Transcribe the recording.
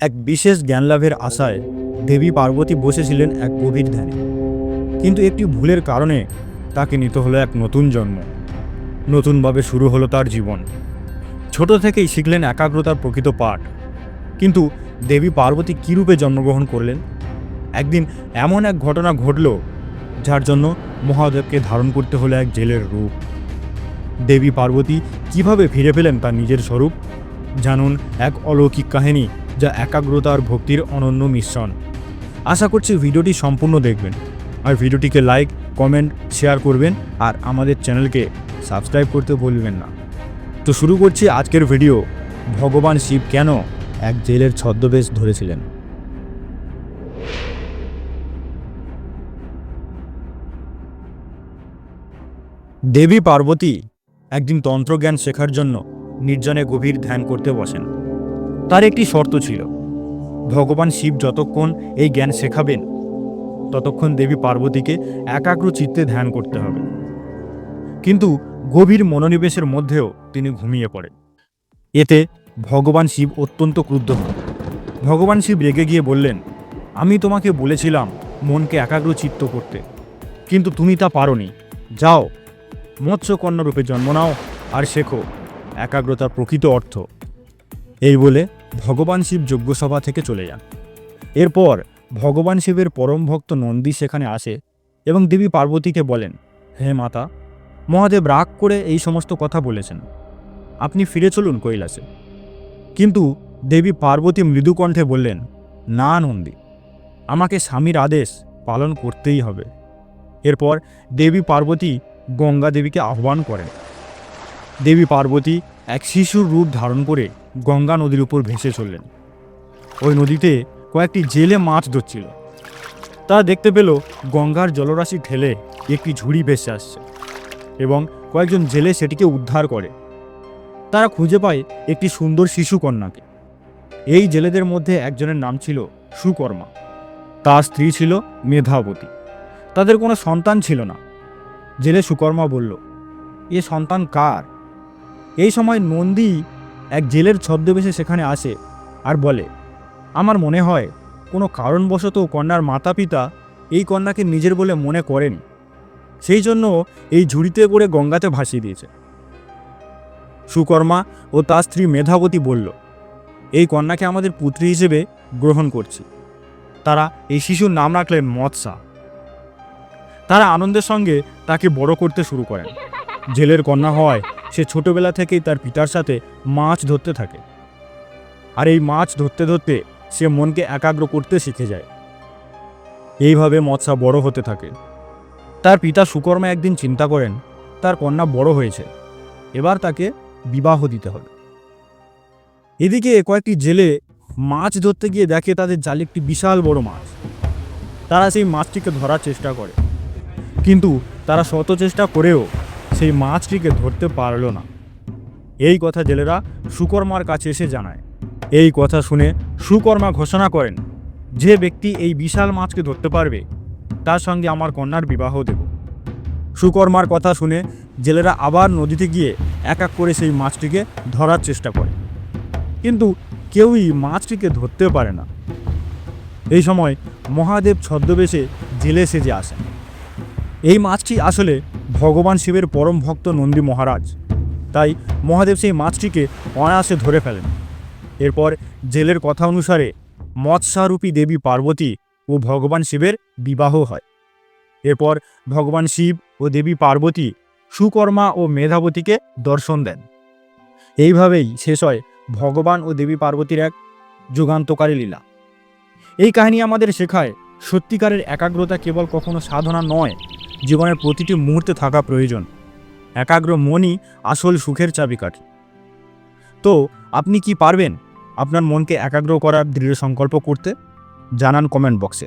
এক বিশেষ জ্ঞানলাভের আশায় দেবী পার্বতী বসেছিলেন এক গভীর ধ্যানে। কিন্তু একটি ভুলের কারণে তাকে নিতে হলো এক নতুন জন্ম। নতুনভাবে শুরু হলো তার জীবন। ছোট থেকেই শিখলেন একাগ্রতার প্রকৃত পাঠ। কিন্তু দেবী পার্বতী কী রূপে জন্মগ্রহণ করলেন? একদিন এমন এক ঘটনা ঘটল, যার জন্য মহাদেবকে ধারণ করতে হলো এক জেলের রূপ। দেবী পার্বতী কীভাবে ফিরে পেলেন তার নিজের স্বরূপ? জানুন এক অলৌকিক কাহিনী। যা একাগ্রতা আর ভক্তির অনন্য মিশ্রণ। আশা করছি ভিডিওটি সম্পূর্ণ দেখবেন। আর ভিডিওটিকে লাইক, কমেন্ট, শেয়ার করবেন আর আমাদের চ্যানেলকে সাবস্ক্রাইব করতে ভুলবেন না। তো শুরু করছি আজকের ভিডিও। ভগবান শিব কেন এক জেলের ছদ্মবেশ ধরেছিলেন? দেবী পার্বতী একদিন তন্ত্রজ্ঞান শেখার জন্য নির্জনে গভীর ধ্যান করতে বসেন। তার একটি শর্ত ছিল, ভগবান শিব যতক্ষণ এই জ্ঞান শেখাবেন, ততক্ষণ দেবী পার্বতীকে একাগ্র চিত্তে ধ্যান করতে হবে। কিন্তু গভীর মনোনিবেশের মধ্যেও তিনি ঘুমিয়ে পড়েন। এতে ভগবান শিব অত্যন্ত ক্রুদ্ধ হন। ভগবান শিব রেগে গিয়ে বললেন, আমি তোমাকে বলেছিলাম মনকে একাগ্র চিত্ত করতে, কিন্তু তুমি তা পারোনি। যাও, মৎস্যকন্যা রূপে জন্ম নাও আর শেখো একাগ্রতার প্রকৃত অর্থ। এই বলে ভগবান শিব যজ্ঞসভা থেকে চলে যান। এরপর ভগবান শিবের পরম ভক্ত নন্দী সেখানে আসে এবং দেবী পার্বতীকে বলেন, হে মাতা, মহাদেব রাগ করে এই সমস্ত কথা বলেছেন। আপনি ফিরে চলুন কৈলাসে। কিন্তু দেবী পার্বতী মৃদুকণ্ঠে বললেন, না নন্দী, আমাকে স্বামীর আদেশ পালন করতেই হবে। এরপর দেবী পার্বতী গঙ্গা দেবীকে আহ্বান করেন। দেবী পার্বতী এক শিশুর রূপ ধারণ করে গঙ্গা নদীর উপর ভেসে চললেন। ওই নদীতে কয়েকটি জেলে মাছ ধরছিল। তারা দেখতে পেল গঙ্গার জলরাশি ঠেলে একটি ঝুড়ি ভেসে আসছে এবং কয়েকজন জেলে সেটিকে উদ্ধার করে। তারা খুঁজে পায় একটি সুন্দর শিশু কন্যাকে। এই জেলেদের মধ্যে একজনের নাম ছিল সুকর্মা। তার স্ত্রী ছিল মেধাবতী। তাদের কোনো সন্তান ছিল না। জেলে সুকর্মা বলল, এ সন্তান কার? এই সময় নন্দী এক জেলের ছদ্মবেশে সেখানে আসে আর বলে, আমার মনে হয় কোনো কারণবশত কন্যার মাতা পিতা এই কন্যাকে নিজের বলে মনে করেন। সেই জন্য এই ঝুড়িতে করে গঙ্গাতে ভাসিয়ে দিয়েছে। সুকর্মা ও তার স্ত্রী মেধাবতী বলল, এই কন্যাকে আমাদের পুত্রী হিসেবে গ্রহণ করছি। তারা এই শিশুর নাম রাখলেন মৎসা তারা আনন্দের সঙ্গে তাকে বড় করতে শুরু করেন। জেলের কন্যা হওয়ায় সে ছোটবেলা থেকেই তার পিতার সাথে মাছ ধরতে থাকে। আর এই মাছ ধরতে ধরতে সে মনকে একাগ্র করতে শিখে যায়। এইভাবে মৎসা বড় হতে থাকে। তার পিতা সুকর্মা একদিন চিন্তা করেন, তার কন্যা বড় হয়েছে, এবার তাকে বিবাহ দিতে হবে। এদিকে কয়েকটি জেলে মাছ ধরতে গিয়ে দেখে তাদের জালে একটি বিশাল বড় মাছ। তারা সেই মাছটিকে ধরার চেষ্টা করে। কিন্তু তারা শত চেষ্টা করেও সেই মাছটিকে ধরতে পারল না। এই কথা জেলেরা সুকর্মার কাছে এসে জানায়। এই কথা শুনে সুকর্মা ঘোষণা করেন, যে ব্যক্তি এই বিশাল মাছকে ধরতে পারবে, তার সঙ্গে আমার কন্যার বিবাহ দেব। সুকর্মার কথা শুনে জেলেরা আবার নদীতে গিয়ে এক এক করে সেই মাছটিকে ধরার চেষ্টা করে। কিন্তু কেউই মাছটিকে ধরতে পারে না। এই সময় মহাদেব ছদ্মবেশে জেলে সেজে আসেন। এই মাছটি আসলে ভগবান শিবের পরম ভক্ত নন্দী মহারাজ। তাই মহাদেব সেই মাছটিকে অনায়াসে ধরে ফেলেন। এরপর জেলের কথা অনুসারে মৎস্যারূপী দেবী পার্বতী ও ভগবান শিবের বিবাহ হয়। এরপর ভগবান শিব ও দেবী পার্বতী সুকর্মা ও মেধাবতীকে দর্শন দেন। এইভাবেই শেষ হয় ভগবান ও দেবী পার্বতীর এক যুগান্তকারী লীলা। এই কাহিনী আমাদের শেখায় সত্যিকারের একাগ্রতা কেবল কখনো সাধনা নয় জীবনের প্রতিটি মুহূর্তে থাকা প্রয়োজন। একাগ্র মনই আসল সুখের চাবিকাঠি। তো, আপনি কি পারবেন আপনার মনকে একাগ্র করার দৃঢ় সংকল্প করতে? জানান কমেন্ট বক্সে